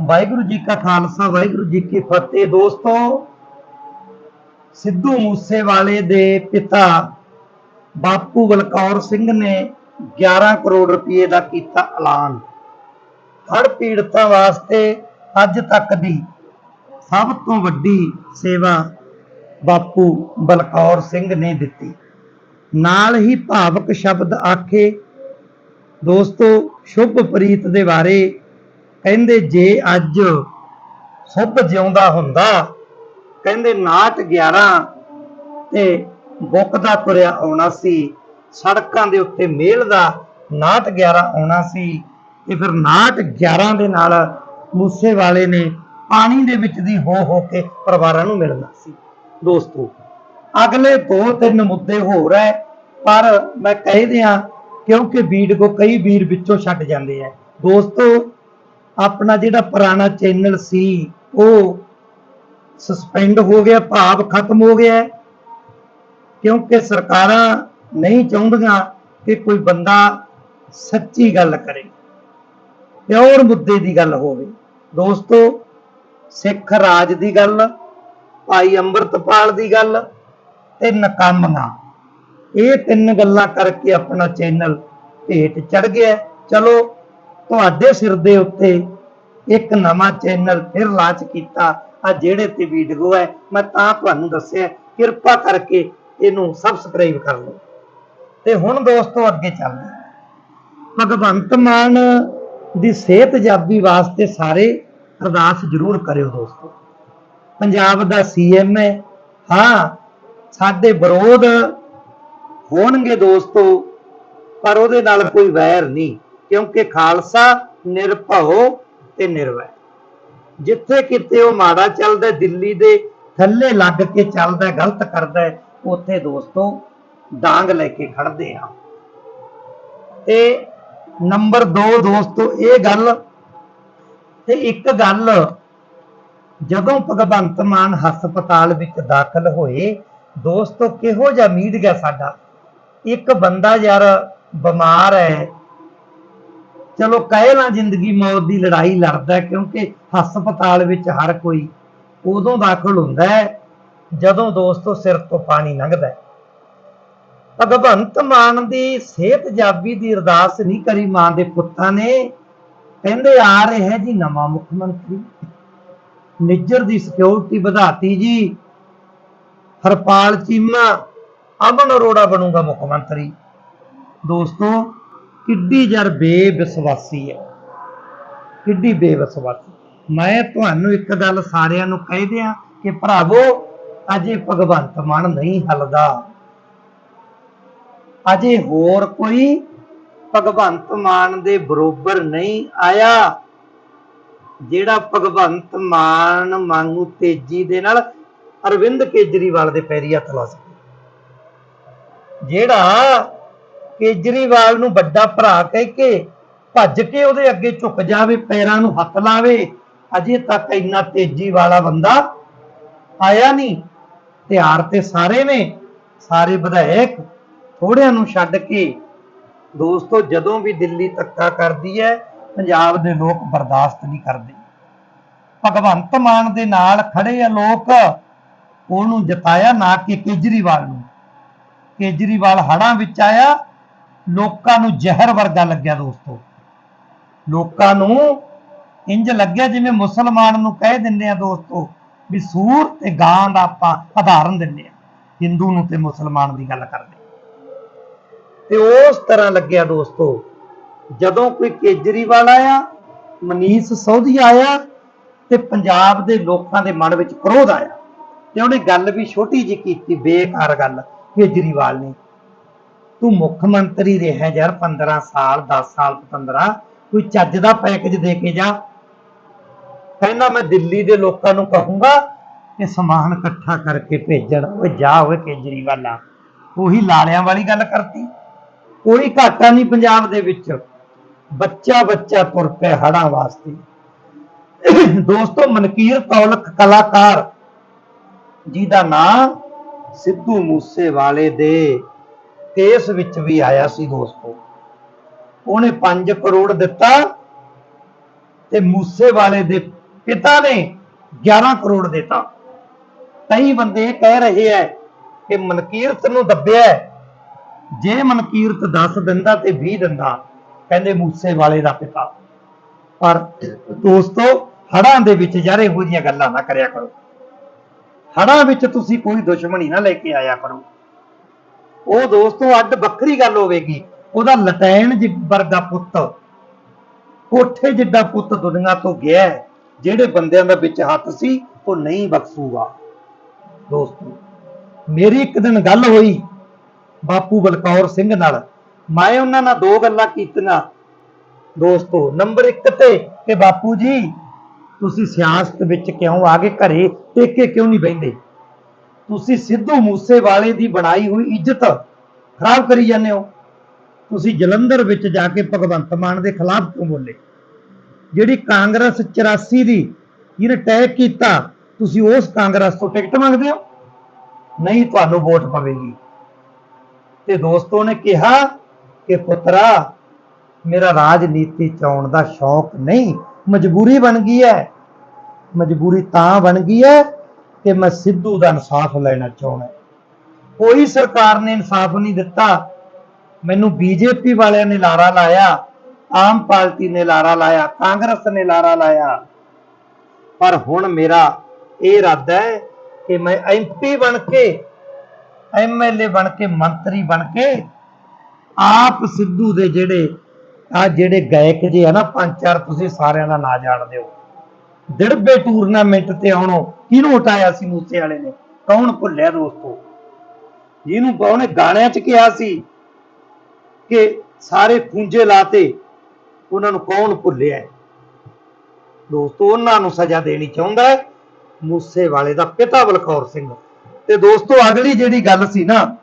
ਵਾਹਿਗੁਰੂ ਜੀ ਕਾ ਖਾਲਸਾ, ਵਾਹਿਗੁਰੂ ਜੀ ਕੀ ਫਤਿਹ। ਦੋਸਤੋ, ਸਿੱਧੂ ਮੂਸੇਵਾਲੇ ਦੇ ਪਿਤਾ ਬਾਪੂ ਬਲਕੌਰ ਸਿੰਘ ਨੇ 11 ਕਰੋੜ ਰੁਪਏ ਦਾ ਕੀਤਾ ਐਲਾਨ। ਹੜ੍ਹ ਪੀੜਤਾਂ ਵਾਸਤੇ ਅੱਜ ਤੱਕ ਦੀ ਸਭ ਤੋਂ ਵੱਡੀ ਸੇਵਾ ਬਾਪੂ ਬਲਕੌਰ ਸਿੰਘ ਨੇ ਦਿੱਤੀ। ਨਾਲ ਹੀ ਭਾਵਕ ਸ਼ਬਦ ਆਖੇ, ਦੋਸਤੋ, ਸ਼ੁਭ ਪ੍ਰੀਤ ਦੇ ਬਾਰੇ ਕਹਿੰਦੇ ਜੇ ਅੱਜ ਸੁੱਭ ਜਿਉਂਦਾ ਹੁੰਦਾ, ਕਹਿੰਦੇ ਨਾਟ 11 ਤੇ ਬੁੱਕ ਤੁਰਿਆ ਆਉਣਾ ਸੀ, ਸੜਕਾਂ ਦੇ ਉੱਤੇ ਮੇਲ ਦਾ ਨਾਟ 11 ਆਉਣਾ ਸੀ ਤੇ ਫਿਰ ਨਾਟ 11 ਦੇ ਨਾਲ ਮੂਸੇ ਵਾਲੇ ਨੇ ਪਾਣੀ ਦੇ ਵਿੱਚ ਦੀ ਹੋ ਹੋ ਕੇ ਪਰਿਵਾਰਾਂ ਨੂੰ ਮਿਲਣਾ ਸੀ। ਦੋਸਤੋ, ਅਗਲੇ ਦੋ ਤਿੰਨ ਮੁੱਦੇ ਹੋਰ ਹੈ ਪਰ ਮੈਂ ਕਹਿ ਦਿਆਂ ਕਿਉਂਕਿ ਬੀੜ ਕੋ ਕਈ ਵੀਰ ਵਿੱਚੋਂ ਛੱਡ ਜਾਂਦੇ ਆ ਦੋਸਤੋ ਆਪਣਾ ਜਿਹੜਾ ਪੁਰਾਣਾ ਚੈਨਲ ਸੀ, ਉਹ ਸਸਪੈਂਡ ਹੋ ਗਿਆ, ਭਾਵ ਖਤਮ ਹੋ ਗਿਆ ਕਿਉਂਕਿ ਸਰਕਾਰਾਂ ਨਹੀਂ ਚਾਹੁੰਦੀਆਂ ਕਿ ਕੋਈ ਬੰਦਾ ਸੱਚੀ ਗੱਲ ਕਰੇ, ਪਿਓਰ ਮੁੱਦੇ ਦੀ ਗੱਲ ਹੋਵੇ। ਦੋਸਤੋ, ਸਿੱਖ ਰਾਜ ਦੀ ਗੱਲ, ਭਾਈ ਅੰਮ੍ਰਿਤਪਾਲ ਦੀ ਗੱਲ ਤੇ ਨਕਾਮੀਆਂ ਇਹ ਤਿੰਨ ਗੱਲਾਂ ਕਰਕੇ ਆਪਣਾ ਚੈਨਲ ਭੇਟ ਚੜ ਗਿਆ। ਚਲੋ ਤੁਹਾਡੇ ਸਿਰ ਦੇ ਉੱਤੇ ਇੱਕ ਨਵਾਂ ਚੈਨਲ ਫਿਰ ਲਾਂਚ ਕੀਤਾ। ਆ ਜਿਹੜੇ ਤੇ ਵੀਡੀਓ ਹੈ, ਮੈਂ ਤਾਂ ਤੁਹਾਨੂੰ ਦੱਸਿਆ, ਕਿਰਪਾ ਕਰਕੇ ਇਹਨੂੰ ਸਬਸਕ੍ਰਾਈਬ ਕਰ ਲਓ। ਤੇ ਹੁਣ ਦੋਸਤੋ ਅੱਗੇ ਚੱਲਦੇ ਭਗਵੰਤ ਮਾਨ ਦੀ ਸਿਹਤ ਜਾਬੀ ਵਾਸਤੇ ਸਾਰੇ ਅਰਦਾਸ ਜ਼ਰੂਰ ਕਰਿਓ ਦੋਸਤੋ। ਪੰਜਾਬ ਦਾ ਸੀਐਮ ਹੈ। ਹਾਂ, ਸਾਡੇ ਵਿਰੋਧ ਹੋਣਗੇ ਦੋਸਤੋ, ਪਰ ਉਹਦੇ ਨਾਲ ਕੋਈ ਵੈਰ ਨਹੀਂ। ਕਿਉਂਕਿ ਖਾਲਸਾ ਨਿਰਭਉ ਤੇ ਨਿਰਵੈ। ਜਿੱਥੇ ਕਿਤੇ ਉਹ ਮਾੜਾ ਚੱਲਦਾ, ਦਿੱਲੀ ਦੇ ਥੱਲੇ ਲੱਗ ਕੇ ਚੱਲਦਾ, ਗਲਤ ਕਰਦਾ, ਉੱਥੇ ਦੋਸਤੋ ਡਾਂਗ ਲੈ ਕੇ ਖੜਦੇ ਆ ਤੇ ਨੰਬਰ 2 ਦੋਸਤੋ, ਇਹ ਗੱਲ ਤੇ ਇੱਕ ਗੱਲ, ਜਦੋਂ ਭਗਵੰਤ ਮਾਨ ਹਸਪਤਾਲ ਵਿੱਚ ਦਾਖਲ ਹੋਏ, ਦੋਸਤੋ ਕਿਹੋ ਜਿਹਾ ਮੀਡੀਆ ਸਾਡਾ? ਇੱਕ ਬੰਦਾ ਯਾਰ ਬਿਮਾਰ ਹੈ ਚਲੋ ਕਹਿ ਲਾਂ ਜ਼ਿੰਦਗੀ ਮੌਤ ਦੀ ਲੜਾਈ ਲੜਦਾ ਕਿਉਂਕਿ ਹਸਪਤਾਲ ਵਿੱਚ ਹਰ ਕੋਈ ਉਦੋਂ ਦਾਖਲ ਹੁੰਦਾ ਹੈ ਜਦੋਂ ਦੋਸਤੋ ਸਿਰ ਤੋਂ ਪਾਣੀ ਲੰਘਦਾ ਹੈ। ਭਗਵੰਤ ਮਾਨ ਦੀ ਸਿਹਤ ਜਾਬੀ ਦੀ ਅਰਦਾਸ ਨਹੀਂ ਕਰੀ ਮਾਂ ਦੇ ਪੁੱਤਾਂ ਨੇ, ਕਹਿੰਦੇ ਆ ਰਿਹਾ ਹੈ ਜੀ ਨਵਾਂ ਮੁੱਖ ਮੰਤਰੀ। ਨਿੱਜਰ ਦੀ ਸਿਕਿਉਰਿਟੀ ਵਧਾਤੀ ਜੀ। ਹਰਪਾਲ ਚੀਮਾ, ਅਮਨ ਅਰੋੜਾ ਬਣੂਗਾ ਮੁੱਖ ਮੰਤਰੀ। ਦੋਸਤੋ ਕਿੱਡੀ ਜਰ ਬੇਵਿਸ਼ਵਾਸੀ ਹੈ। ਕਿੱਡੀ ਬੇਵਿਸ਼ਵਾਸੀ। ਮੈਂ ਤੁਹਾਨੂੰ ਇੱਕ ਗੱਲ ਸਾਰਿਆਂ ਨੂੰ ਕਹਿ ਦਿਆਂ ਕਿ ਭਰਾਵੋ, ਅਜੇ ਭਗਵੰਤ ਮਾਨ ਨਹੀਂ ਹਲਦਾ। ਅਜੇ ਹੋਰ ਕੋਈ ਭਗਵੰਤ ਮਾਨ ਦੇ ਬਰੋਬਰ ਨਹੀਂ ਆਇਆ, ਜਿਹੜਾ ਭਗਵੰਤ ਮਾਨ ਵਾਂਗੂ ਤੇਜ਼ੀ ਦੇ ਨਾਲ ਅਰਵਿੰਦ ਕੇਜਰੀਵਾਲ ਦੇ ਪੈਰੀ ਹੱਥ ਲਾ ਸਕੇ। ਜਿਹੜਾ ਕੇਜਰੀਵਾਲ ਨੂੰ ਵੱਡਾ ਭਰਾ ਕਹਿ ਕੇ ਭੱਜ ਕੇ ਉਹਦੇ ਅੱਗੇ ਝੁਕ ਜਾਵੇ, ਪੈਰਾਂ ਨੂੰ ਹੱਥ ਲਾਵੇ, ਅਜੇ ਤੱਕ ਇੰਨਾ ਤੇਜ਼ੀ ਵਾਲਾ ਬੰਦਾ ਆਇਆ ਨਹੀਂ। ਤਿਆਰ ਤੇ ਸਾਰੇ ਨੇ, ਸਾਰੇ ਵਿਧਾਇਕ ਥੋੜਿਆਂ ਨੂੰ ਛੱਡ ਕੇ। ਦੋਸਤੋ, ਜਦੋਂ ਵੀ ਦਿੱਲੀ ਧੱਕਾ ਕਰਦੀ ਹੈ, ਪੰਜਾਬ ਦੇ ਲੋਕ ਬਰਦਾਸ਼ਤ ਨਹੀਂ ਕਰਦੇ। ਭਗਵੰਤ ਮਾਨ ਦੇ ਨਾਲ ਖੜੇ ਆ ਲੋਕ, ਉਹਨੂੰ ਜਿਤਾਇਆ ਨਾ ਕਿ ਕੇਜਰੀਵਾਲ ਨੂੰ। ਕੇਜਰੀਵਾਲ ਹੜਾਂ ਵਿੱਚ ਆਇਆ ਲੋਕਾਂ ਨੂੰ ਜ਼ਹਿਰ ਵਰਗਾ ਲੱਗਿਆ ਦੋਸਤੋ। ਲੋਕਾਂ ਨੂੰ ਇੰਜ ਲੱਗਿਆ ਜਿਵੇਂ ਮੁਸਲਮਾਨ ਨੂੰ ਕਹਿ ਦਿੰਦੇ ਆ ਦੋਸਤੋ ਵੀ ਸੂਰ ਤੇ ਗਾਂ ਦਾ ਆਪਾਂ ਉਦਾਹਰਨ ਦਿੰਦੇ ਆ, ਹਿੰਦੂ ਨੂੰ ਤੇ ਮੁਸਲਮਾਨ ਦੀ ਗੱਲ ਕਰਦੇ। ਤੇ ਉਸ ਤਰ੍ਹਾਂ ਲੱਗਿਆ ਦੋਸਤੋ, ਜਦੋਂ ਕੋਈ ਕੇਜਰੀਵਾਲ ਆਇਆ, ਮਨੀਸ਼ ਸੋਧੀ ਆਇਆ ਤੇ ਪੰਜਾਬ ਦੇ ਲੋਕਾਂ ਦੇ ਮਨ ਵਿੱਚ ਕ੍ਰੋਧ ਆਇਆ। ਤੇ ਉਹਨੇ ਗੱਲ ਵੀ ਛੋਟੀ ਜਿਹੀ ਕੀਤੀ, ਬੇਕਾਰ ਗੱਲ ਕੇਜਰੀਵਾਲ ਨੇ। ਤੂੰ ਮੁੱਖ ਮੰਤਰੀ ਰਿਹਾ ਯਾਰ 15 ਸਾਲ 10 ਸਾਲ 15 ਕੋਈ ਚੱਜ ਦਾ ਪੈਕੇਜ ਦੇ ਕੇ ਜਾ। ਕਹਿੰਦਾ ਮੈਂ ਦਿੱਲੀ ਦੇ ਲੋਕਾਂ ਨੂੰ ਕਹੂੰਗਾ ਕਿ ਸਮਾਨ ਇਕੱਠਾ ਕਰਕੇ ਭੇਜਣ। ਓਏ ਜਾ ਓਏ ਕੇਜਰੀਵਾਲਾ। ਉਹੀ ਲਾਲਿਆਂ ਵਾਲੀ ਗੱਲ ਕਰਤੀ। ਕੋਈ ਘਾਟਾ ਨਹੀਂ ਪੰਜਾਬ ਦੇ ਵਿੱਚ। ਬੱਚਾ ਬੱਚਾ ਤੁਰ ਪਿਆ ਹੜਾਂ ਵਾਸਤੇ। ਦੋਸਤੋ, ਮਨਕੀਰ ਤੌਲਕ ਕਲਾਕਾਰ। ਜਿਹਦਾ ਨਾਂ ਸਿੱਧੂ ਮੂਸੇ ਵਾਲੇ ਦੇ ਕੇਸ ਵਿੱਚ ਵੀ ਆਇਆ ਸੀ ਦੋਸਤੋ। ਉਹਨੇ 5 ਕਰੋੜ ਦਿੱਤਾ ਤੇ ਮੂਸੇ ਵਾਲੇ ਦੇ ਪਿਤਾ ਨੇ 11 ਕਰੋੜ ਦਿੱਤਾ। ਕਈ ਬੰਦੇ ਕਹਿ ਰਹੇ ਐ ਕਿ ਮਨਕੀਰਤ ਨੂੰ ਦੱਬਿਆ ਜੇ ਮਨਕੀਰਤ 10 ਦਿੰਦਾ ਤੇ 20 ਦਿੰਦਾ, ਕਹਿੰਦੇ ਮੂਸੇ ਵਾਲੇ ਦਾ ਪਿਤਾ। ਪਰ ਦੋਸਤੋ ਹੜਾਂ ਦੇ ਵਿੱਚ ਯਾਰ ਇਹੋ ਜਿਹੀਆਂ ਗੱਲਾਂ ਨਾ ਕਰਿਆ ਕਰੋ। ਹੜਾਂ ਵਿੱਚ ਤੁਸੀਂ ਕੋਈ ਦੁਸ਼ਮਣੀ ਨਾ ਲੈ ਕੇ ਆਇਆ ਕਰੋ। ਉਹ ਦੋਸਤੋ ਅੱਡ ਵੱਖਰੀ ਗੱਲ ਹੋਵੇਗੀ। ਉਹਦਾ ਲਟੈਣ ਜਿ ਵਰਗਾ ਪੁੱਤ। ਕੋਠੇ ਜਿੱਡਾ ਪੁੱਤ ਦੁਨੀਆ ਤੋਂ ਗਿਆ ਜਿਹੜੇ ਬੰਦਿਆਂ ਦਾ ਵਿੱਚ ਹੱਥ ਸੀ, ਉਹ ਨਹੀਂ ਬਖਸ਼ੂਗਾ। ਦੋਸਤੋ, ਮੇਰੀ ਇੱਕ ਦਿਨ ਗੱਲ ਹੋਈ ਬਾਪੂ ਬਲਕੌਰ ਸਿੰਘ ਨਾਲ। ਮੈਂ ਉਹਨਾਂ ਨਾਲ ਦੋ ਗੱਲਾਂ ਕੀਤੀਆਂ। ਦੋਸਤੋ, ਨੰਬਰ 1 ਤੇ ਕਿ ਬਾਪੂ ਜੀ, ਤੁਸੀਂ ਸਿਆਸਤ ਵਿੱਚ ਕਿਉਂ ਆ ਗਏ ਘਰੇ ਟੇਕੇ ਕਿਉਂ ਨਹੀਂ ਬੈਂਦੇ ਤੁਸੀਂ ਸਿੱਧੂ ਮੂਸੇਵਾਲੇ ਦੀ ਬਣਾਈ ਹੋਈ ਇੱਜ਼ਤ ਖਰਾਬ ਕਰੀ ਜਾਂਦੇ ਹੋ। ਤੁਸੀਂ ਜਲੰਧਰ ਵਿੱਚ ਜਾ ਕੇ ਭਗਵੰਤ ਮਾਨ ਦੇ ਖਿਲਾਫ ਕਿਉਂ ਬੋਲੇ? ਜਿਹੜੀ ਕਾਂਗਰਸ 84 ਦੀ ਜਿਹਨੇ ਟੈਗ ਕੀਤਾ, ਤੁਸੀਂ ਉਸ ਕਾਂਗਰਸ ਤੋਂ ਟਿਕਟ ਮੰਗਦੇ ਹੋ? ਨਹੀਂ, ਤੁਹਾਨੂੰ ਵੋਟ ਪਵੇਗੀ। ਤੇ ਦੋਸਤੋ ਨੇ ਕਿਹਾ ਕਿ ਪੁੱਤਰਾ, ਮੇਰਾ ਰਾਜਨੀਤੀ ਚ ਦਾ ਸ਼ੌਕ ਨਹੀਂ। ਮਜਬੂਰੀ ਬਣ ਗਈ ਹੈ। ਮਜਬੂਰੀ ਤਾਂ ਬਣ ਗਈ ਹੈ ਕਿ ਮੈਂ ਸਿੱਧੂ ਦਾ ਇਨਸਾਫ ਲੈਣਾ ਚਾਹੁੰਦਾ। ਕੋਈ ਸਰਕਾਰ ਨੇ ਇਨਸਾਫ ਨਹੀਂ ਦਿੱਤਾ। ਮੈਨੂੰ ਬੀਜੇਪੀ ਵਾਲਿਆਂ ਨੇ ਲਾਰਾ ਲਾਇਆ, ਆਮ ਪਾਰਟੀ ਨੇ ਲਾਰਾ ਲਾਇਆ, ਕਾਂਗਰਸ ਨੇ ਲਾਰਾ ਲਾਇਆ। ਪਰ ਹੁਣ ਮੇਰਾ ਇਹ ਇਰਾਦਾ ਹੈ ਕਿ ਮੈਂ ਐਮਪੀ ਬਣ ਕੇ ਐਮਐਲਏ ਬਣ ਕੇ, ਮੰਤਰੀ ਬਣ ਕੇ ਆਪ ਸਿੱਧੂ ਦੇ ਜਿਹੜੇ ਆ ਜਿਹੜੇ ਗਾਇਕ ਜੇ ਆ ਨਾ, ਪੰਜ ਚਾਰ ਤੁਸੀਂ ਸਾਰਿਆਂ ਦਾ ਨਾਂ ਜਾਣਦੇ ਹੋ। ਦਿੜਬੇ ਟੂਰਨਾਮੈਂਟ ਤੇ ਆਉਣੋ ਕਿਹਨੂੰ ਹਟਾਇਆ ਸੀ ਮੂਸੇ ਵਾਲੇ ਨੇ? ਕੌਣ ਭੁੱਲਿਆ ਦੋਸਤੋ? ਜਿਹਨੂੰ ਉਹਨੇ ਗਾਣਿਆਂ 'ਚ ਕਿਹਾ ਸੀ ਕਿ ਸਾਰੇ ਖੂੰਜੇ ਲਾਤੇ, ਉਹਨਾਂ ਨੂੰ ਕੌਣ ਭੁੱਲਿਆ ਦੋਸਤੋ, ਉਹਨਾਂ ਨੂੰ ਸਜ਼ਾ ਦੇਣੀ ਚਾਹੁੰਦਾ ਹੈ ਮੂਸੇ ਵਾਲੇ ਦਾ ਪਿਤਾ ਬਲਕੌਰ ਸਿੰਘ। ਤੇ ਦੋਸਤੋ, ਅਗਲੀ ਜਿਹੜੀ ਗੱਲ ਸੀ ਨਾ,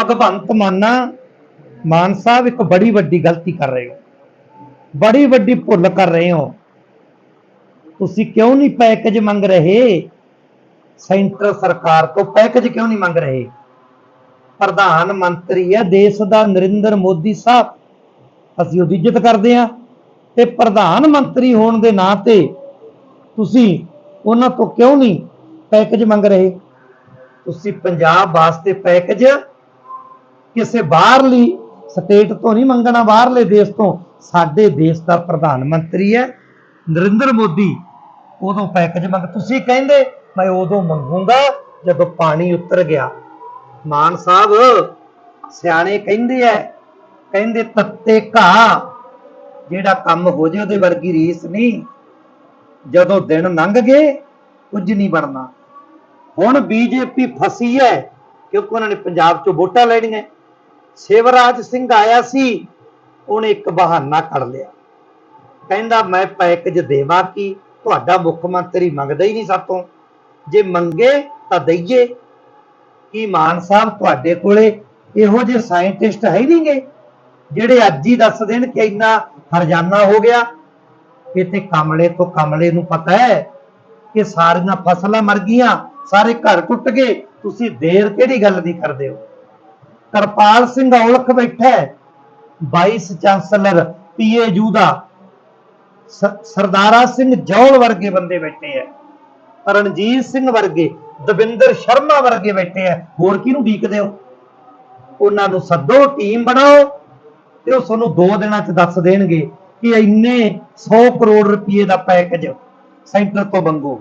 ਭਗਵੰਤ ਮਾਨਾ, ਮਾਨ ਸਾਹਿਬ ਇੱਕ ਬੜੀ ਵੱਡੀ ਗਲਤੀ ਕਰ ਰਹੇ ਹੋ। ਬੜੀ ਵੱਡੀ ਭੁੱਲ ਕਰ ਰਹੇ ਹੋ। ਤੁਸੀਂ ਕਿਉਂ ਨਹੀਂ ਪੈਕੇਜ ਮੰਗ ਰਹੇ? ਸੈਂਟਰ ਸਰਕਾਰ ਤੋਂ ਪੈਕੇਜ ਕਿਉਂ ਨਹੀਂ ਮੰਗ ਰਹੇ? ਪ੍ਰਧਾਨ ਮੰਤਰੀ ਹੈ, ਦੇਸ਼ ਦਾ ਨਰਿੰਦਰ ਮੋਦੀ ਸਾਹਿਬ। ਅਸੀਂ ਉਹਦੀ ਇੱਜ਼ਤ ਕਰਦੇ ਹਾਂ। ਤੇ ਪ੍ਰਧਾਨ ਮੰਤਰੀ ਹੋਣ ਦੇ ਨਾਂ ਤੇ ਤੁਸੀਂ ਉਹਨਾਂ ਤੋਂ ਕਿਉਂ ਨਹੀਂ ਪੈਕੇਜ ਮੰਗ ਰਹੇ? ਤੁਸੀਂ ਪੰਜਾਬ ਵਾਸਤੇ ਪੈਕੇਜ ਕਿਸੇ ਬਾਹਰਲੀ ਸਟੇਟ ਤੋਂ ਨਹੀਂ ਮੰਗਣਾ, ਬਾਹਰਲੇ ਦੇਸ਼ ਤੋਂ। ਸਾਡੇ ਦੇਸ਼ ਦਾ ਪ੍ਰਧਾਨ ਮੰਤਰੀ ਹੈ, ਨਰਿੰਦਰ ਮੋਦੀ। ਉਦੋਂ ਪੈਕੇਜ ਮੰਗ, ਤੁਸੀਂ ਕਹਿੰਦੇ, ਮੈਂ ਉਦੋਂ ਮੰਗੂੰਗਾ ਜਦੋਂ ਪਾਣੀ ਉਤਰ ਗਿਆ। ਮਾਨ ਸਾਹਿਬ, ਸਿਆਣੇ ਕਹਿੰਦੇ ਐ, ਕਹਿੰਦੇ ਤੱਤੇ ਘਾ ਜਿਹੜਾ ਕੰਮ ਹੋ ਜੇ ਉਹਦੇ ਵਰਗੀ ਰੀਸ ਨਹੀਂ। ਜਦੋਂ ਦਿਨ ਲੰਘ ਗਏ, ਕੁਝ ਨਹੀਂ ਬਣਨਾ। ਹੁਣ ਬੀਜੇਪੀ ਫਸੀ ਹੈ ਕਿਉਂਕਿ ਉਹਨਾਂ ਨੇ ਪੰਜਾਬ ਚੋਂ ਵੋਟਾਂ ਲੈਣੀਆਂ। ਸ਼ਿਵਰਾਜ ਸਿੰਘ ਆਇਆ ਸੀ, ਉਹਨੇ ਇੱਕ ਬਹਾਨਾ ਕੱਢ ਲਿਆ। ਕਹਿੰਦਾ, ਮੈਂ ਪੈਕੇਜ ਦੇਵਾਂ ਕੀ? ਤੁਹਾਡਾ ਮੁੱਖ ਮੰਤਰੀ ਮੰਗਦਾ ਹੀ ਨਹੀਂ ਸਾਤੋਂ ਜੇ ਮੰਗੇ ਤਾਂ ਦਈਏ। ਕੀ ਮਾਨ ਸਾਹਿਬ ਤੁਹਾਡੇ ਕੋਲੇ ਇਹੋ ਜਿਹੇ ਸਾਇੰਟਿਸਟ ਹੈ ਨਹੀਂਗੇ, ਜਿਹੜੇ ਅੱਜ ਹੀ ਦੱਸ ਦੇਣ ਕਿ ਇੰਨਾ ਹਰਜਾਨਾ ਹੋ ਗਿਆ। ਕਿਤੇ ਕਮਲੇ ਤੋਂ ਕਮਲੇ ਨੂੰ ਪਤਾ ਹੈ ਕਿ ਸਾਰੀਆਂ ਫਸਲਾਂ ਮਰ ਗਈਆਂ, ਸਾਰੇ ਘਰ ਟੁੱਟ ਗਏ। ਤੁਸੀਂ ਦੇਰ ਕਿਹੜੀ ਗੱਲ ਦੀ ਕਰਦੇ ਹੋ? ਕਰਪਾਲ ਸਿੰਘ ਔਲਖ ਬੈਠਾ ਹੈ। ਵਾਈਸ ਚਾਂਸਲਰ ਪੀਏਯੂ ਦਾ ਸਰਦਾਰਾ ਸਿੰਘ ਜੌਲ ਵਰਗੇ ਬੰਦੇ ਬੈਠੇ ਐ। ਰਣਜੀਤ ਸਿੰਘ ਵਰਗੇ, ਦਵਿੰਦਰ ਸ਼ਰਮਾ ਵਰਗੇ ਬੈਠੇ ਐ। ਹੋਰ ਕਿਹਨੂੰ ਢੀਕਦੇ ਹੋ? ਉਹਨਾਂ ਨੂੰ ਸੱਦੋ, ਟੀਮ ਬਣਾਓ ਤੇ ਉਹ ਤੁਹਾਨੂੰ ਦੋ ਦਿਨਾਂ ਚ ਦੱਸ ਦੇਣਗੇ ਕਿ ਇੰਨੇ 100 ਕਰੋੜ ਰੁਪਏ ਦਾ ਪੈਕੇਜ ਸੈਂਟਰ ਤੋਂ ਮੰਗੋ।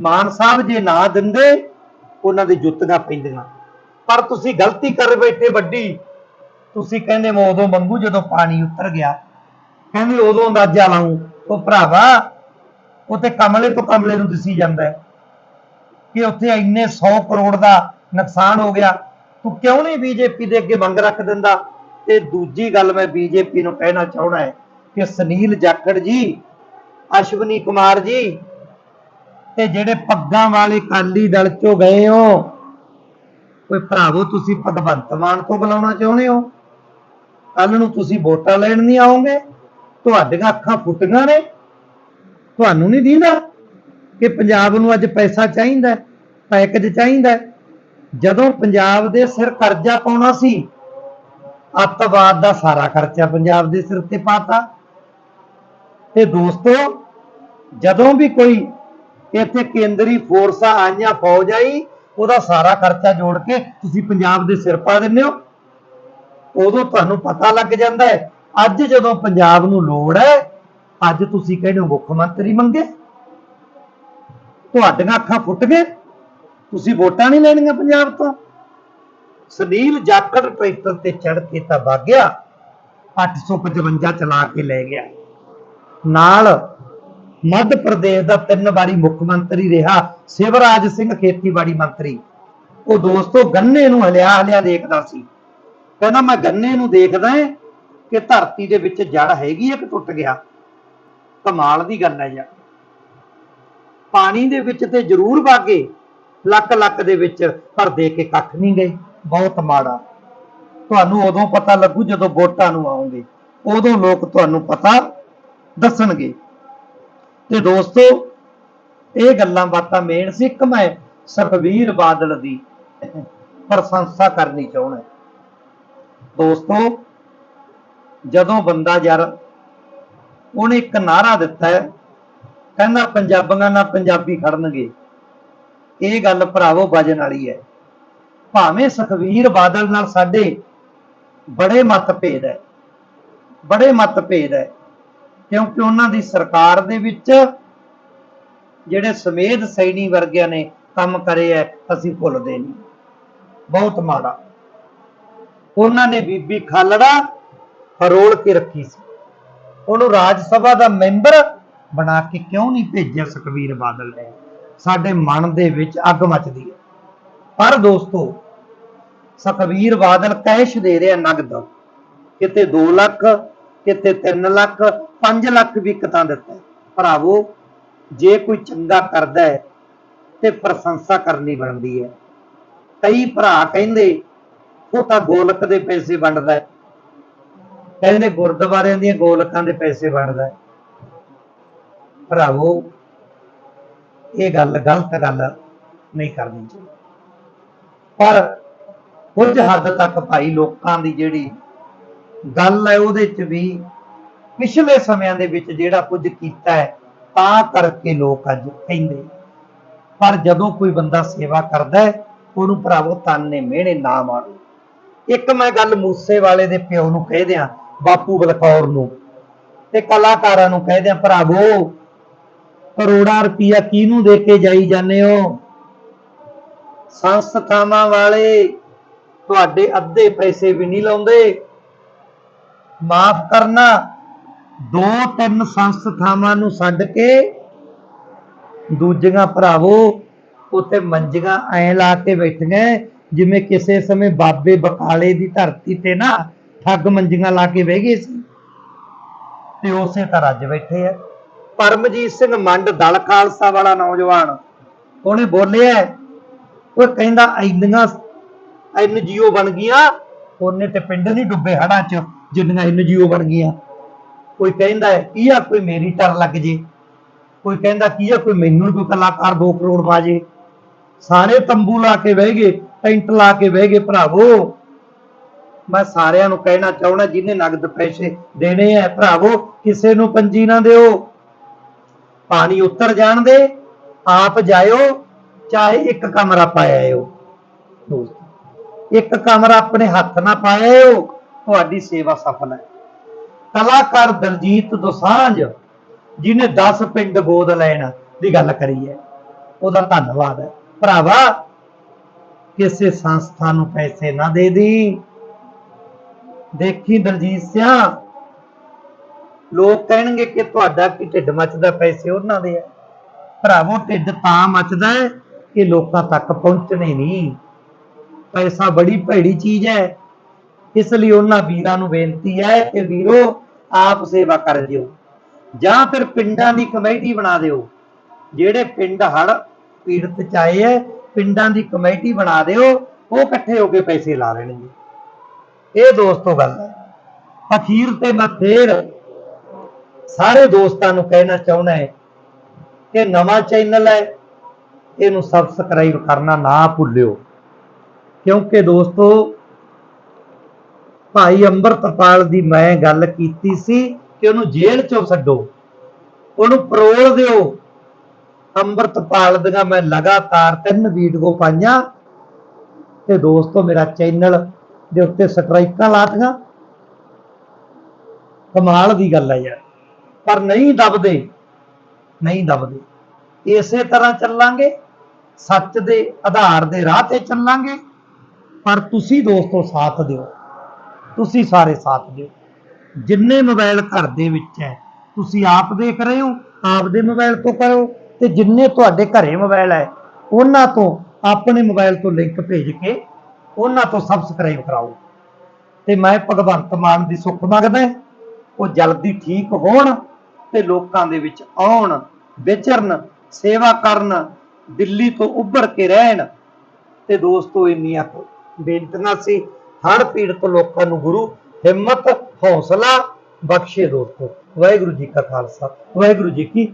ਮਾਨ ਸਾਹਿਬ ਜੇ ਨਾ ਦਿੰਦੇ, ਉਹਨਾਂ ਦੇ ਜੁੱਤੀਆਂ ਪੈਂਦੀਆਂ। ਪਰ ਤੁਸੀਂ ਗਲਤੀ ਕਰ ਬੈਠੇ ਵੱਡੀ। ਤੁਸੀਂ ਕਹਿੰਦੇ ਮੈਂ ਉਦੋਂ ਮੰਗੂ ਜਦੋਂ ਪਾਣੀ ਉਤਰ ਗਿਆ। ਕਹਿੰਦੇ ਉਦੋਂ ਅੰਦਾਜ਼ਾ ਲਾਉਂ ਉਹ ਭਰਾਵਾ ਉੱਥੇ ਕਮਲੇ ਤੋਂ ਕਮਲੇ ਨੂੰ ਦਿਸੀ ਜਾਂਦਾ ਹੈ ਕਿ ਉੱਥੇ ਇੰਨੇ 100 ਕਰੋੜ ਦਾ ਨੁਕਸਾਨ ਹੋ ਗਿਆ। ਤੂੰ ਕਿਉਂ ਨਹੀਂ ਬੀਜੇਪੀ ਦੇ ਅੱਗੇ ਮੰਗ ਰੱਖ ਦਿੰਦਾ? ਤੇ ਦੂਜੀ ਗੱਲ ਮੈਂ ਬੀਜੇਪੀ ਨੂੰ ਕਹਿਣਾ ਚਾਹਣਾ ਹੈ ਕਿ ਸੁਨੀਲ ਜਾਖੜ ਜੀ, ਅਸ਼ਵਨੀ ਕੁਮਾਰ ਜੀ, ਤੇ ਜਿਹੜੇ ਪੱਗਾਂ ਵਾਲੇ ਕਾਲੀ ਦਲ ਚੋਂ ਗਏ ਹੋ, ਕੋਈ ਭਰਾਵੋ, ਤੁਸੀਂ ਭਗਵੰਤ ਮਾਨ ਤੋਂ ਬੁਲਾਉਣਾ ਚਾਹੁੰਦੇ ਹੋ? ਕੱਲ ਨੂੰ ਤੁਸੀਂ ਵੋਟਾਂ ਲੈਣ ਨਹੀਂ ਆਓਗੇ? ਤੁਹਾਡੀਆਂ ਅੱਖਾਂ ਫੁੱਟੀਆਂ ਨੇ। ਤੁਹਾਨੂੰ ਨਹੀਂ ਦੀਂਦਾ ਕਿ ਪੰਜਾਬ ਨੂੰ ਅੱਜ ਪੈਸਾ ਚਾਹੀਦਾ, ਪੈਕੇਜ ਚਾਹੀਦਾ। ਜਦੋਂ ਪੰਜਾਬ ਦੇ ਸਿਰ ਕਰਜ਼ਾ ਪਾਉਣਾ ਸੀ, ਅੱਤਵਾਦ ਦਾ ਸਾਰਾ ਖਰਚਾ ਪੰਜਾਬ ਦੇ ਸਿਰ ਤੇ ਪਾਤਾ। ਤੇ ਦੋਸਤੋ, ਜਦੋਂ ਵੀ ਕੋਈ ਇੱਥੇ ਕੇਂਦਰੀ ਫੋਰਸਾਂ ਆਈਆਂ, ਫੌਜ ਆਈ, ਉਹਦਾ ਸਾਰਾ ਖਰਚਾ ਜੋੜ ਕੇ ਤੁਸੀਂ ਪੰਜਾਬ ਦੇ ਸਿਰ ਪਾ ਦਿੰਦੇ ਹੋ। ਉਦੋਂ ਤੁਹਾਨੂੰ ਪਤਾ ਲੱਗ ਜਾਂਦਾ ਹੈ ਅੱਜ ਜਦੋਂ ਪੰਜਾਬ ਨੂੰ ਲੋੜ ਹੈ, ਅੱਜ ਤੁਸੀਂ ਕਹਿੰਦੇ ਹੋ ਮੁੱਖ ਮੰਤਰੀ ਮੰਗੇ? ਤੁਹਾਡੀਆਂ ਅੱਖਾਂ ਫੁੱਟ ਗਏ ਤੁਸੀਂ ਵੋਟਾਂ ਨਹੀਂ ਲੈਣੀਆਂ ਪੰਜਾਬ ਤੋਂ। ਸੁਨੀਲ ਜਾਖੜ ਟਰੈਕਟਰ ਤੇ ਚੜ ਕੇ ਤਾਂ ਭਾਗਿਆ 855 ਚਲਾ ਕੇ ਲੈ ਗਿਆ। ਨਾਲ ਮੱਧ ਪ੍ਰਦੇਸ਼ ਦਾ ਤਿੰਨ ਵਾਰੀ ਮੁੱਖ ਮੰਤਰੀ ਰਿਹਾ, ਸਿਵਰਾਜ ਸਿੰਘ ਖੇਤੀਬਾੜੀ ਮੰਤਰੀ। ਉਹ ਦੋਸਤੋ ਗੰਨੇ ਨੂੰ ਹਲਿਆ ਹਲਿਆ ਦੇਖਦਾ ਸੀ। ਕਹਿੰਦਾ, ਮੈਂ ਗੰਨੇ ਨੂੰ ਦੇਖਦਾ ਏ ਕਿ ਧਰਤੀ ਦੇ ਵਿੱਚ ਜੜ ਹੈਗੀ ਹੈ ਕਿ ਟੁੱਟ ਗਿਆ? ਕਮਾਲ ਦੀ ਗੱਲ ਹੈ ਯਾਰ। ਪਾਣੀ ਦੇ ਵਿੱਚ ਤੇ ਜ਼ਰੂਰ ਵਾਗੇ, ਲੱਕ ਲੱਕ ਦੇ ਵਿੱਚ, ਪਰ ਦੇ ਕੇ ਕੱਖ ਨਹੀਂ ਗਏ। ਬਹੁਤ ਮਾੜਾ। ਤੁਹਾਨੂੰ ਉਦੋਂ ਪਤਾ ਲੱਗੂ ਜਦੋਂ ਵੋਟਾਂ ਨੂੰ ਆਉਂਗੇ। ਉਦੋਂ ਲੋਕ ਤੁਹਾਨੂੰ ਪਤਾ ਦੱਸਣਗੇ। ਤੇ ਦੋਸਤੋ, ਇਹ ਗੱਲਾਂ ਬਾਤਾਂ ਮੇਨ ਸੀ, ਇੱਕ ਮੈਂ ਸੁਖਬੀਰ ਬਾਦਲ ਦੀ ਪ੍ਰਸ਼ੰਸਾ ਕਰਨੀ ਚਾਹੁੰਦਾ। ਦੋਸਤੋ ਜਦੋਂ ਬੰਦਾ ਯਾਰ ਉਹਨੇ ਇੱਕ ਨਾਰਾ ਦਿੱਤਾ ਹੈ, ਕਹਿੰਦਾ ਪੰਜਾਬੀਆਂ ਨਾਲ ਪੰਜਾਬੀ ਖੜਨਗੇ। ਇਹ ਗੱਲ ਭਰਾਵੋ ਵਜਨ ਵਾਲੀ ਹੈ। ਭਾਵੇਂ ਸੁਖਵੀਰ ਬਾਦਲ ਨਾਲ ਸਾਡੇ ਬੜੇ ਮਤਭੇਦ ਹੈ, ਬੜੇ ਮਤਭੇਦ ਹੈ, ਕਿਉਂਕਿ ਉਹਨਾਂ ਦੀ ਸਰਕਾਰ ਦੇ ਵਿੱਚ ਜਿਹੜੇ ਸਮੇਧ ਸੈਣੀ ਵਰਗਿਆਂ ਨੇ ਕੰਮ ਕਰੇ ਐ ਅਸੀਂ ਭੁੱਲਦੇ ਨਹੀਂ। ਬਹੁਤ ਮਾੜਾ। ਉਹਨਾਂ ਨੇ ਬੀਬੀ ਖਾਲੜਾ ਫਰੋਲ ਕੇ ਰੱਖੀ ਸੀ। ਉਹਨੂੰ ਰਾਜ ਸਭਾ ਦਾ ਮੈਂਬਰ ਬਣਾ ਕੇ ਕਿਉਂ ਨਹੀਂ ਭੇਜਿਆ ਸੁਖਵੀਰ ਬਾਦਲ ਨੇ? ਸਾਡੇ ਮਨ ਦੇ ਵਿੱਚ ਅੱਗ ਮੱਚਦੀ ਹੈ। ਪਰ ਦੋਸਤੋ ਸੁਖਵੀਰ ਬਾਦਲ ਕੈਸ਼ ਦੇ ਰਿਹਾ ਨਗਦ। ਕਿਤੇ 2 ਲੱਖ, ਕਿਤੇ 3 ਲੱਖ 5 ਲੱਖ ਵੀ ਕਿਤਾਂ ਦਿੱਤਾ ਭਰਾਵੋ, ਜੇ ਕੋਈ ਚੰਗਾ ਕਰਦਾ ਹੈ, ਤੇ ਪ੍ਰਸ਼ੰਸਾ ਕਰਨੀ ਬਣਦੀ ਹੈ। ਕਈ ਭਰਾ ਕਹਿੰਦੇ, ਉਹ ਤਾਂ ਗੋਲਕ ਦੇ ਪੈਸੇ ਵੰਡਦਾ ਹੈ। ਕਹਿੰਦੇ ਗੁਰਦੁਆਰਿਆਂ ਦੀਆਂ ਗੋਲਕਾਂ ਦੇ ਪੈਸੇ ਵੰਡਦਾ ਹੈ। ਭਰਾਵੋ, ਇਹ ਗੱਲ ਗਲਤ ਗੱਲ ਨਹੀਂ ਕਰਨੀ ਚਾਹੀਦੀ। ਪਰ ਕੁਝ ਹੱਦ ਤੱਕ ਭਾਈ ਲੋਕਾਂ ਦੀ ਜਿਹੜੀ ਗੱਲ ਹੈ, ਉਹਦੇ ਚ ਵੀ ਪਿਛਲੇ ਸਮਿਆਂ ਦੇ ਵਿੱਚ ਜਿਹੜਾ ਕੁਝ ਕੀਤਾ ਹੈ, ਤਾਂ ਕਰਕੇ ਲੋਕ ਅੱਜ ਕਹਿੰਦੇ ਪਰ ਜਦੋਂ ਕੋਈ ਬੰਦਾ ਸੇਵਾ ਕਰਦਾ ਹੈ, ਉਹਨੂੰ ਭਰਾਵੋ ਤਾਨੇ ਮਿਹਣੇ ਨਾ ਮਾਰੋ ਇੱਕ ਮੈਂ ਗੱਲ ਮੂਸੇ ਵਾਲੇ ਦੇ ਪਿਓ ਨੂੰ ਕਹਿ ਦਿਆਂ ਬਾਪੂ ਬਲਕੌਰ ਨੂੰ। ਤੇ ਕਲਾਕਾਰਾਂ ਨੂੰ ਕਹਿ ਦਿਆਂ, ਭਰਾਵੋ, ਕਰੋੜਾਂ ਰੁਪਇਆ ਕਿਹਨੂੰ ਦੇ ਕੇ ਜਾਈ ਜਾਂਦੇ ਹੋ? ਸੰਸਥਾਵਾਂ ਵਾਲੇ ਤੁਹਾਡੇ ਅੱਧੇ ਪੈਸੇ ਵੀ ਨਹੀਂ ਲਾਉਂਦੇ। ਮਾਫ ਕਰਨਾ ਦੋ ਤਿੰਨ ਸੰਸਥਾਵਾਂ ਨੂੰ ਛੱਡ ਕੇ ਦੂਜੀਆਂ, ਭਰਾਵੋ ਉੱਤੇ ਮੰਜੀਆਂ ਐ ਲਾ ਕੇ ਬੈਠੀਆਂ, ਜਿਵੇਂ ਕਿਸੇ ਸਮੇਂ ਬਾਬੇ ਬਕਾਲੇ ਦੀ ਧਰਤੀ ਤੇ ਨਾ ਠੱਗ ਮੰਜੀਆਂ ਲਾ ਕੇ ਬਹਿ ਗਏ ਸੀ। ਤੇ ਉਸੇ ਤਰ੍ਹਾਂ ਅੱਜ ਬੈਠੇ ਆ। ਪਰਮਜੀਤ ਸਿੰਘ ਮੰਡ ਦਲ ਖਾਲਸਾ ਵਾਲਾ ਨੌਜਵਾਨ। ਉਹਨੇ ਬੋਲਿਆ ਉਹ ਕਹਿੰਦਾ ਇੰਨੀਆਂ ਐਨਜੀਓ ਬਣ ਗਈਆਂ। ਉਹਨੇ ਤੇ ਪਿੰਡ ਨਹੀਂ ਡੁੱਬੇ ਹੜਾਂ 'ਚ ਜਿੰਨੀਆਂ ਐਨਜੀਓ ਬਣ ਗਈਆਂ। ਕੋਈ ਕਹਿੰਦਾ ਹੈ ਕੀ ਆ ਕੋਈ ਮੇਰੀ ਟਰ ਲੱਗ ਜੇ। ਕੋਈ ਕਹਿੰਦਾ ਕੀ ਆ ਕੋਈ ਮੈਨੂੰ ਕੋਈ ਕਲਾਕਾਰ 2 ਕਰੋੜ ਪਾ ਜੇ ਸਾਰੇ ਤੰਬੂ ਲਾ ਕੇ ਬਹਿ ਗਏ ਟੈਂਟ ਲਾ ਕੇ ਬਹਿ ਗਏ ਭਰਾਵੋ। ਮੈਂ ਸਾਰਿਆਂ ਨੂੰ ਕਹਿਣਾ ਚਾਹਣਾ ਜਿਹਨੇ ਨਗਦ ਪੈਸੇ ਦੇਣੇ ਆ, ਭਰਾਵੋ, ਕਿਸੇ ਨੂੰ ਪੰਜੀ ਨਾ ਦਿਓ। ਪਾਣੀ ਉੱਤਰ ਜਾਣ ਦੇ, ਆਪ ਜਾਇਓ, ਚਾਹੇ ਇੱਕ ਕਮਰਾ ਪਾਇਆਓ ਇੱਕ ਕਮਰਾ ਆਪਣੇ ਹੱਥ ਨਾਲ ਪਾਇਆਓ ਤੁਹਾਡੀ ਸੇਵਾ ਸਫਲ ਹੈ। ਕਲਾਕਾਰ ਦਲਜੀਤ ਦੋਸਾਂਝ, ਜਿਹਨੇ 10 ਪਿੰਡ ਗੋਦ ਲੈਣ ਦੀ ਗੱਲ ਕਰੀ ਹੈ, ਉਹਦਾ ਧੰਨਵਾਦ ਹੈ। ਭਰਾਵਾ, ਕਿਸੇ ਸੰਸਥਾ ਨੂੰ ਪੈਸੇ ਨਾ ਦੇ ਦੀ। ਦੇਖੀ ਦਲਜੀਤ ਸਿਆ। ਲੋਕ ਕਹਿਣਗੇ ਕਿ ਤੁਹਾਡਾ ਕੀ ਢਿੱਡ ਮੱਚਦਾ ਪੈਸੇ ਉਹਨਾਂ ਦੇ। ਆ ਭਰਾਵੋ, ਢਿੱਡ ਤਾਂ ਮੱਚਦਾ ਹੈ ਕਿ ਲੋਕਾਂ ਤੱਕ ਪਹੁੰਚਣੇ ਨਹੀਂ। ਪੈਸਾ ਬੜੀ ਭੈੜੀ ਚੀਜ਼ ਹੈ। ਇਸ ਲਈ ਉਹਨਾਂ ਵੀਰਾਂ ਨੂੰ ਬੇਨਤੀ ਹੈ ਕਿ ਵੀਰੋ, ਆਪ ਸੇਵਾ ਕਰ ਦਿਓ। ਜਾਂ ਫਿਰ ਪਿੰਡਾਂ ਦੀ ਕਮੇਟੀ ਬਣਾ ਦਿਓ। ਜਿਹੜੇ ਪਿੰਡ ਹੜ ਪੀੜਤ ਚ ਆਏ ਹੈ, ਪਿੰਡਾਂ ਦੀ ਕਮੇਟੀ ਬਣਾ ਦਿਓ। ਉਹ ਇਕੱਠੇ ਹੋ ਕੇ ਪੈਸੇ ਲਾ ਲੈਣਗੇ। ਇਹ ਦੋਸਤੋ ਗੱਲ ਹੈ। ਅਖੀਰ ਤੇ ਮੈਂ ਫੇਰ ਸਾਰੇ ਦੋਸਤਾਂ ਨੂੰ ਕਹਿਣਾ ਚਾਹੁੰਦਾ ਹੈ ਕਿ ਨਵਾਂ ਚੈਨਲ ਹੈ, ਇਹਨੂੰ ਸਬਸਕ੍ਰਾਈਬ ਕਰਨਾ ਨਾ ਭੁੱਲਿਓ। ਕਿਉਂਕਿ ਦੋਸਤੋ, ਭਾਈ ਅੰਮ੍ਰਿਤਪਾਲ ਦੀ ਮੈਂ ਗੱਲ ਕੀਤੀ ਸੀ ਕਿ ਉਹਨੂੰ ਜੇਲ੍ਹ ਚੋਂ ਛੱਡੋ। ਉਹਨੂੰ ਪਰੋਲ ਦਿਓ। ਅੰਮ੍ਰਿਤਪਾਲ ਦੀਆਂ ਮੈਂ ਲਗਾਤਾਰ ਤਿੰਨ ਵੀਡੀਓ ਪਾਈਆਂ ਤੇ ਦੋਸਤੋ, ਮੇਰਾ ਚੈਨਲ ਦੇ ਉੱਤੇ ਸਟ੍ਰਾਈਕਾਂ ਲਾਤੀਆਂ। ਕਮਾਲ ਦੀ ਗੱਲ ਹੈ ਯਾਰ। ਪਰ ਨਹੀਂ ਦਬਦੇ ਨਹੀਂ ਦਬਦੇ। ਇਸੇ ਤਰ੍ਹਾਂ ਚੱਲਾਂਗੇ, ਸੱਚ ਦੇ ਆਧਾਰ ਦੇ ਰਾਹ ਤੇ ਚੱਲਾਂਗੇ। ਪਰ ਤੁਸੀਂ ਦੋਸਤੋ ਸਾਥ ਦਿਓ। ਤੁਸੀਂ ਸਾਰੇ ਸਾਥ ਦਿਓ। ਜਿੰਨੇ ਮੋਬਾਈਲ ਘਰ ਦੇ ਵਿੱਚ ਹੈ, ਤੁਸੀਂ ਆਪ ਦੇਖ ਰਹੇ ਹੋ, ਆਪ ਦੇ ਮੋਬਾਈਲ ਤੋਂ ਕਰੋ। ਤੇ ਜਿੰਨੇ ਤੁਹਾਡੇ ਘਰੇ ਮੋਬਾਈਲ ਹੈ, ਉਹਨਾਂ ਤੋਂ ਆਪਣੇ ਮੋਬਾਈਲ ਤੋਂ ਲਿੰਕ ਭੇਜ ਕੇ ਉਹਨਾਂ ਤੋਂ ਸਬਸਕ੍ਰਾਈਬ ਕਰਾਓ। ਤੇ ਮੈਂ ਭਗਵੰਤ ਮਾਨ ਦੀ ਸੁੱਖ ਮੰਗਦਾ ਉਹ ਜਲਦੀ ਠੀਕ ਹੋਣ ਤੇ ਲੋਕਾਂ ਦੇ ਵਿੱਚ ਆਉਣ, ਵਿਚਰਨ, ਸੇਵਾ ਕਰਨ, ਦਿੱਲੀ ਤੋਂ ਉੱਭਰ ਕੇ ਰਹਿਣ। ਤੇ ਦੋਸਤੋ, ਇੰਨੀਆਂ ਬੇਨਤੀਆਂ ਸੀ, ਹਰ ਪੀੜਤ ਲੋਕਾਂ ਨੂੰ ਗੁਰੂ, ਹਿੰਮਤ, ਹੌਸਲਾ ਬਖਸ਼ੇ ਦੋਸਤੋ। ਵਾਹਿਗੁਰੂ ਜੀ ਕਾ ਖਾਲਸਾ, ਵਾਹਿਗੁਰੂ ਜੀ ਕੀ